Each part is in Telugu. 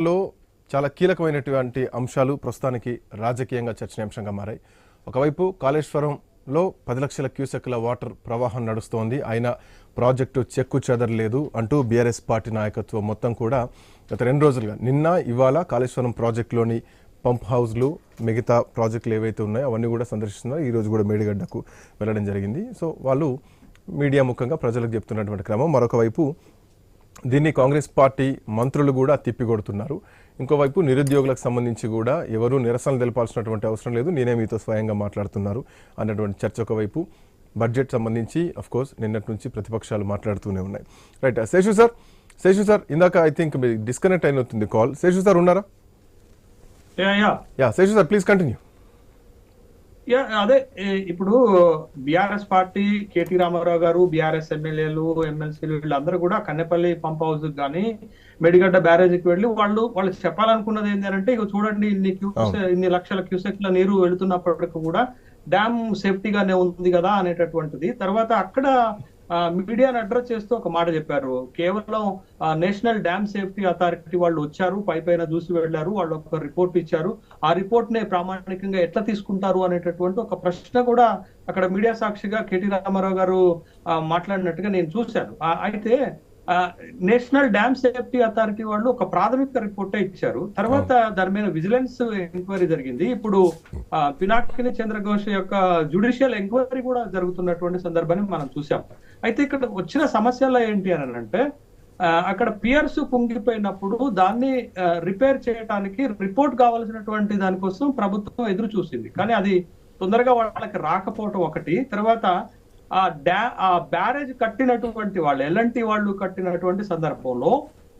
లో చాలా కీలకమైనటువంటి అంశాలు ప్రస్తుతానికి రాజకీయంగా చర్చనీయాంశంగా మారాయి. ఒకవైపు కాళేశ్వరంలో పది లక్షల క్యూసెక్ల వాటర్ ప్రవాహం నడుస్తోంది. అయినా ప్రాజెక్టు చెక్కు చెదరలేదు అంటూ బీఆర్ఎస్ పార్టీ నాయకత్వం మొత్తం కూడా గత రెండు రోజులుగా. నిన్న ఇవాళ కాళేశ్వరం ప్రాజెక్టులోని పంప్ హౌస్లు మిగతా ప్రాజెక్టులు ఏవైతే ఉన్నాయో అవన్నీ కూడా సందర్శిస్తున్నారు. ఈ రోజు కూడా మేడిగడ్డకు వెళ్ళడం జరిగింది. సో వాళ్ళు మీడియా ముఖంగా ప్రజలకు చెప్తున్నటువంటి క్రమం. మరొక వైపు దీన్ని కాంగ్రెస్ పార్టీ మంత్రులు కూడా తిప్పికొడుతున్నారు. ఇంకోవైపు నిరుద్యోగులకు సంబంధించి కూడా ఎవరు నిరసనలు తెలపాల్సినటువంటి అవసరం లేదు. నేనే మీతో స్వయంగా మాట్లాడుతున్నారు అన్నటువంటి చర్చ ఒకవైపు. బడ్జెట్ సంబంధించి అఫ్ కోర్స్ నిన్నటి నుంచి ప్రతిపక్షాలు మాట్లాడుతూనే ఉన్నాయి. Right Seshu sir Seshu sir ఇందాక ఐ థింక్ డిస్కనెక్ట్ అయినట్టుంది కాల్ శేషు సార్ ఉన్నారా? Yeah Seshu sir please continue yeah అదే ఇప్పుడు బీఆర్ఎస్ పార్టీ కేటీ రామారావు గారు బీఆర్ఎస్ ఎమ్మెల్యేలు ఎమ్మెల్సీలు వీళ్ళందరూ కూడా కన్నెపల్లి పంప్ హౌస్ కానీ మెడిగడ్డ బ్యారేజ్కి వెళ్ళి వాళ్ళు వాళ్ళు చెప్పాలనుకున్నది ఏంటంటే ఇక చూడండి ఇన్ని క్యూసెక్ ఇన్ని లక్షల క్యూసెక్ల నీరు వెళుతున్నప్పటికీ కూడా డ్యామ్ సేఫ్టీగానే ఉంది కదా అనేటటువంటిది. తర్వాత అక్కడ మీడియాను అడ్రస్ చేస్తూ ఒక మాట చెప్పారు. కేవలం నేషనల్ డ్యామ్ సేఫ్టీ అథారిటీ వాళ్ళు వచ్చారు పై పైన చూసి వెళ్ళారు వాళ్ళు ఒక రిపోర్ట్ ఇచ్చారు. ఆ రిపోర్ట్ నే ప్రామాణికంగా ఎట్లా తీసుకుంటారు అనేటటువంటి ఒక ప్రశ్న కూడా అక్కడ మీడియా సాక్షిగా కేటీ రామారావు గారు మాట్లాడినట్టుగా నేను చూశాను. అయితే నేషనల్ డ్యామ్ సేఫ్టీ అథారిటీ వాళ్ళు ఒక ప్రాథమిక రిపోర్ట్ ఇచ్చారు. తర్వాత దాని మీద విజిలెన్స్ ఎంక్వైరీ జరిగింది. ఇప్పుడు పినాకిని చంద్రఘోష్ యొక్క జుడిషియల్ ఎంక్వైరీ కూడా జరుగుతున్నటువంటి సందర్భాన్ని మనం చూసాం అయితే ఇక్కడ వచ్చిన సమస్యలు ఏంటి అని అంటే అక్కడ పియర్స్ కుంగిపోయినప్పుడు దాన్ని రిపేర్ చేయడానికి రిపోర్ట్ కావాల్సినటువంటి దానికోసం ప్రభుత్వం ఎదురు చూసింది కానీ అది తొందరగా వాళ్ళకి రాకపోవటం ఒకటి. తర్వాత ఆ డ్యా ఆ బ్యారేజ్ కట్టినటువంటి వాళ్ళు ఎల్ఎన్టీ వాళ్ళు కట్టినటువంటి సందర్భంలో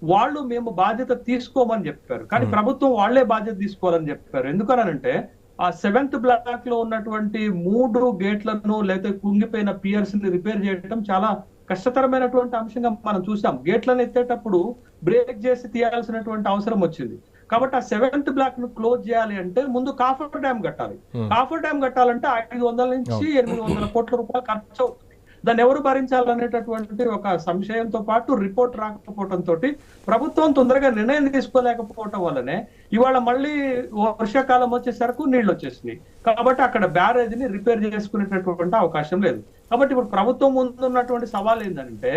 వాళ్ళు మేము బాధ్యత తీసుకోమని చెప్పారు. కానీ ప్రభుత్వం వాళ్ళే బాధ్యత తీసుకోవాలని చెప్పారు. ఎందుకనంటే ఆ సెవెంత్ బ్లాక్లో ఉన్నటువంటి మూడు గేట్లను లేదా కుంగిపోయిన పియర్స్ని రిపేర్ చేయడం చాలా కష్టతరమైనటువంటి అంశంగా మనం చూసాం. గేట్లను ఎత్తేటప్పుడు బ్రేక్ చేసి తీయాల్సినటువంటి అవసరం వచ్చింది. కాబట్టి ఆ సెవెంత్ బ్లాక్ను క్లోజ్ చేయాలి అంటే ముందు కాఫర్ డ్యామ్ కట్టాలి. కాఫర్ డ్యామ్ కట్టాలంటే ఐదు వందల నుంచి ఎనిమిది వందల కోట్ల రూపాయలు ఖర్చు అవుతుంది. దాన్ని ఎవరు భరించాలనేటటువంటి ఒక సంశయంతో పాటు రిపోర్ట్ రాకపోవడం తోటి ప్రభుత్వం తొందరగా నిర్ణయం తీసుకోలేకపోవటం వల్లనే ఇవాళ మళ్ళీ వర్షాకాలం వచ్చేసరికి నీళ్ళు వచ్చేసినాయి. కాబట్టి అక్కడ బ్యారేజ్ని రిపేర్ చేసుకునేటటువంటి అవకాశం లేదు. కాబట్టి ఇప్పుడు ప్రభుత్వం ముందు ఉన్నటువంటి సవాల్ ఏంటంటే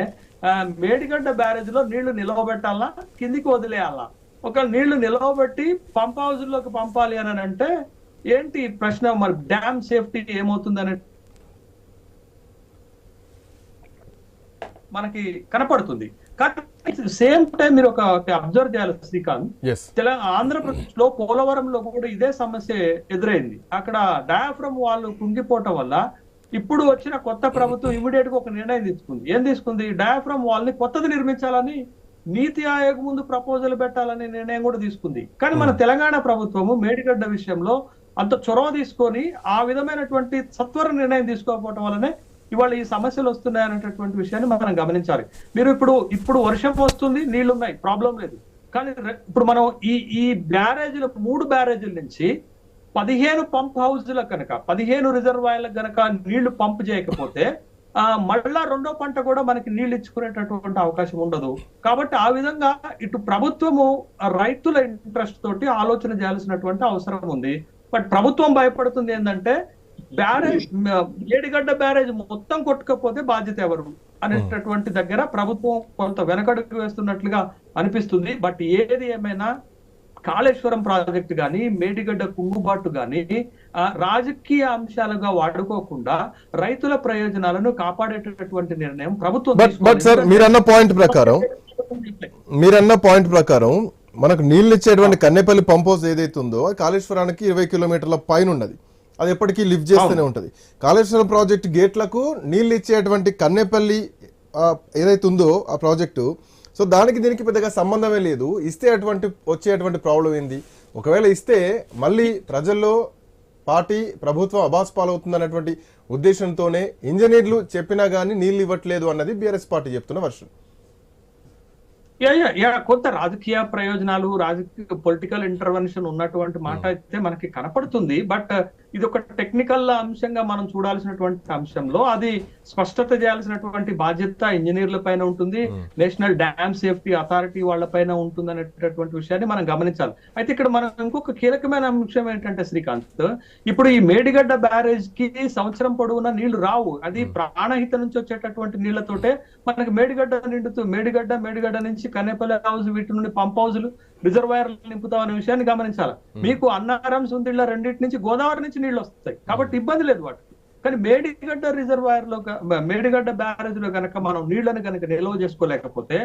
మేడిగడ్డ బ్యారేజ్లో నీళ్ళు నిలవబెట్టాలా? కిందికి వదిలేయాలా? ఒక నీళ్ళు నిలవబెట్టి పంప్ హౌస్లోకి పంపాలి అని అంటే ఏంటి ప్రశ్న? మరి డ్యామ్ సేఫ్టీ ఏమవుతుంది అనే మనకి కనపడుతుంది. కానీ సేమ్ టైం మీరు ఒక అబ్జర్వ్ చేయాలి శ్రీకాంత్. తెలంగాణ ఆంధ్రప్రదేశ్లో పోలవరంలో కూడా ఇదే సమస్య ఎదురైంది. అక్కడ డయాఫ్రమ్ వాళ్ళు కుంగిపోవటం వల్ల ఇప్పుడు వచ్చిన కొత్త ప్రభుత్వం ఇమీడియట్గా ఒక నిర్ణయం తీసుకుంది. ఏం తీసుకుంది? డయాఫ్రమ్ వాల్ని కొత్తది నిర్మించాలని నీతి ఆయోగ్ ముందు ప్రపోజల్ పెట్టాలనే నిర్ణయం కూడా తీసుకుంది. కానీ మన తెలంగాణ ప్రభుత్వము మేడిగడ్డ విషయంలో అంత చొరవ తీసుకొని ఆ విధమైనటువంటి సత్వర నిర్ణయం తీసుకోకపోవటం వల్లనే ఇవాళ ఈ సమస్యలు వస్తున్నాయి అనేటటువంటి విషయాన్ని మనం గమనించాలి. మీరు ఇప్పుడు ఇప్పుడు వర్షం వస్తుంది నీళ్ళు ఉన్నాయి ప్రాబ్లం లేదు. కానీ ఇప్పుడు మనం ఈ ఈ బ్యారేజీల మూడు బ్యారేజీల నుంచి పదిహేను పంప్ హౌస్ల కనుక పదిహేను రిజర్వాయర్లకు కనుక నీళ్ళు పంప్ చేయకపోతే మళ్ళా రెండో పంట కూడా మనకి నీళ్ళు ఇచ్చుకునేటటువంటి అవకాశం ఉండదు. కాబట్టి ఆ విధంగా ఇటు ప్రభుత్వము రైతుల ఇంట్రెస్ట్ తోటి ఆలోచన చేయాల్సినటువంటి అవసరం ఉంది. బట్ ప్రభుత్వం భయపడుతుంది ఏంటంటే బ్యారేజ్ ఏడిగడ్డ బ్యారేజ్ మొత్తం కొట్టుకపోతే బాధ్యత ఎవరు? అనేటటువంటి దగ్గర ప్రభుత్వం కొంత వెనకడుగు వేస్తున్నట్లుగా అనిపిస్తుంది. బట్ ఏది ఏమైనా కాళేశ్వరం ప్రాజెక్టు గాని మేడిగడ్డ కుంగుబాటు గాని ఆ, రాజకీయ అంశాలుగా వాడుకోకుండా రైతుల ప్రయోజనాలను కాపాడేటటువంటి నిర్ణయం ప్రభుత్వం. మీరన్న పాయింట్ ప్రకారం మీరన్న పాయింట్ ప్రకారం మనకు నీళ్ళు ఇచ్చేటువంటి కన్నెపల్లి పంప్ హౌస్ ఏదైతే ఉందో కాళేశ్వరానికి ఇరవై కిలోమీటర్ల పైన ఉన్నది. అది ఎప్పటికీ లిఫ్ట్ చేస్తూనే ఉంటుంది. కాళేశ్వరం ప్రాజెక్ట్ గేట్లకు నీళ్ళు ఇచ్చేటువంటి కన్నెపల్లి ఏదైతే ఉందో ఆ ప్రాజెక్టు సో దానికి దీనికి పెద్దగా సంబంధమే లేదు. ఇస్తే అటువంటి వచ్చేటువంటి ప్రాబ్లం ఏంది? ఒకవేళ ఇస్తే మళ్ళీ ప్రజల్లో పార్టీ ప్రభుత్వం అబాస్ పాలవుతుంది అన్నటువంటి ఉద్దేశంతోనే ఇంజనీర్లు చెప్పినా గానీ నీళ్ళు ఇవ్వట్లేదు అన్నది బీఆర్ఎస్ పార్టీ చెప్తున్న వర్షం. కొంత రాజకీయ ప్రయోజనాలు రాజకీయ పొలిటికల్ ఇంటర్వెన్షన్ ఉన్నటువంటి మాట అయితే మనకి కనపడుతుంది. బట్ ఇది ఒక టెక్నికల్ అంశంగా మనం చూడాల్సినటువంటి అంశంలో అది స్పష్టత చేయాల్సినటువంటి బాధ్యత ఇంజనీర్ల పైన ఉంటుంది నేషనల్ డ్యామ్ సేఫ్టీ అథారిటీ వాళ్ళ పైన ఉంటుంది అనేటటువంటి విషయాన్ని మనం గమనించాలి. అయితే ఇక్కడ మనం ఇంకొక కీలకమైన అంశం ఏంటంటే శ్రీకాంత్ ఇప్పుడు ఈ మేడిగడ్డ బ్యారేజ్కి సంవత్సరం పొడవునా నీళ్ళు రావు. అది ప్రాణహిత నుంచి వచ్చేటటువంటి నీళ్ళతోటే మనకి మేడిగడ్డ నిండుతూ మేడిగడ్డ మేడిగడ్డ నుంచి కనేపల్లి హౌస్ వీటి నుండి పంప్ హౌజులు రిజర్వాయర్లు నింపుతాం అనే విషయాన్ని గమనించాలి. మీకు అన్నారం సుందిళ్ళ రెండింటి నుంచి గోదావరి నుంచి నీళ్ళు వస్తాయి. కాబట్టి ఇబ్బంది లేదు వాటికి. కానీ మేడిగడ్డ రిజర్వాయర్లో మేడిగడ్డ బ్యారేజ్లో గనక మనం నీళ్ళను గనక నిల్వ చేసుకోలేకపోతే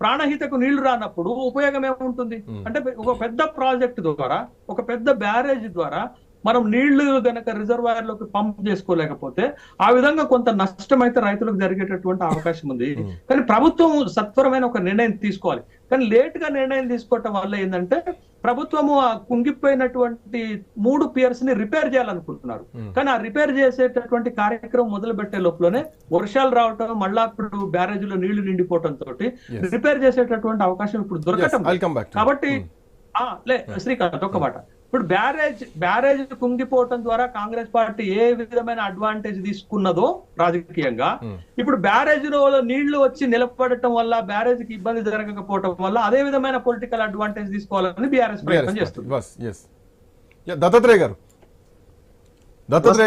ప్రాణహితకు నీళ్ళు రానప్పుడు ఉపయోగం ఏముంటుంది? అంటే ఒక పెద్ద ప్రాజెక్ట్ ద్వారా ఒక పెద్ద బ్యారేజ్ ద్వారా మనం నీళ్ళు గనక రిజర్వాయర్లోకి పంప్ చేసుకోలేకపోతే ఆ విధంగా కొంత నష్టం అయితే రైతులకు జరిగేటటువంటి అవకాశం ఉంది. కానీ ప్రభుత్వం సత్వరమైన ఒక నిర్ణయం తీసుకోవాలి. కానీ లేట్గా నిర్ణయం తీసుకోవటం వల్ల ఏంటంటే ప్రభుత్వము ఆ కుంగిపోయినటువంటి మూడు పియర్స్ని రిపేర్ చేయాలనుకుంటున్నారు. కానీ ఆ రిపేర్ చేసేటటువంటి కార్యక్రమం మొదలు పెట్టే లోపలనే వర్షాలు రావటం మళ్ళా ఇప్పుడు బ్యారేజ్లో నీళ్ళు నిండిపోవటం తోటి రిపేర్ చేసేటటువంటి అవకాశం ఇప్పుడు దొరకటం. కాబట్టి ఆ లే శ్రీకాంత్ ఒక్క మాట. ఇప్పుడు బ్యారేజ్ బ్యారేజ్ కుంగిపోవటం ద్వారా కాంగ్రెస్ పార్టీ ఏ విధమైన అడ్వాంటేజ్ తీసుకున్నదో రాజకీయంగా ఇప్పుడు బ్యారేజ్లో నీళ్ళు వచ్చి నిలబడటం వల్ల బ్యారేజ్కి ఇబ్బంది జరగకపోవటం వల్ల అదే విధమైన పొలిటికల్ అడ్వాంటేజ్ తీసుకోవాలని బీఆర్ఎస్ ప్రయత్నం చేస్తుంది. దత్తాత్రేయ గారు. దత్తాత్రేయ